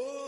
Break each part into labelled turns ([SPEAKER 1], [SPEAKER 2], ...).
[SPEAKER 1] Oh!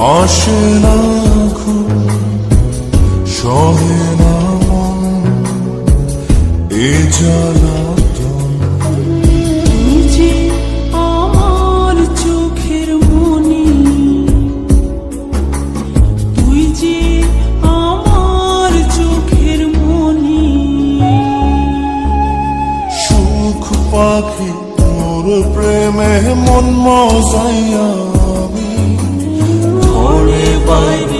[SPEAKER 1] আসে না ঘুম সহে না মন এ জ্বালাতন।
[SPEAKER 2] তুই যে আমার চোখের তুই যে আমার চোখের
[SPEAKER 1] সুখ পাখি তোর প্রেমে মন মজাইয়া বাইরে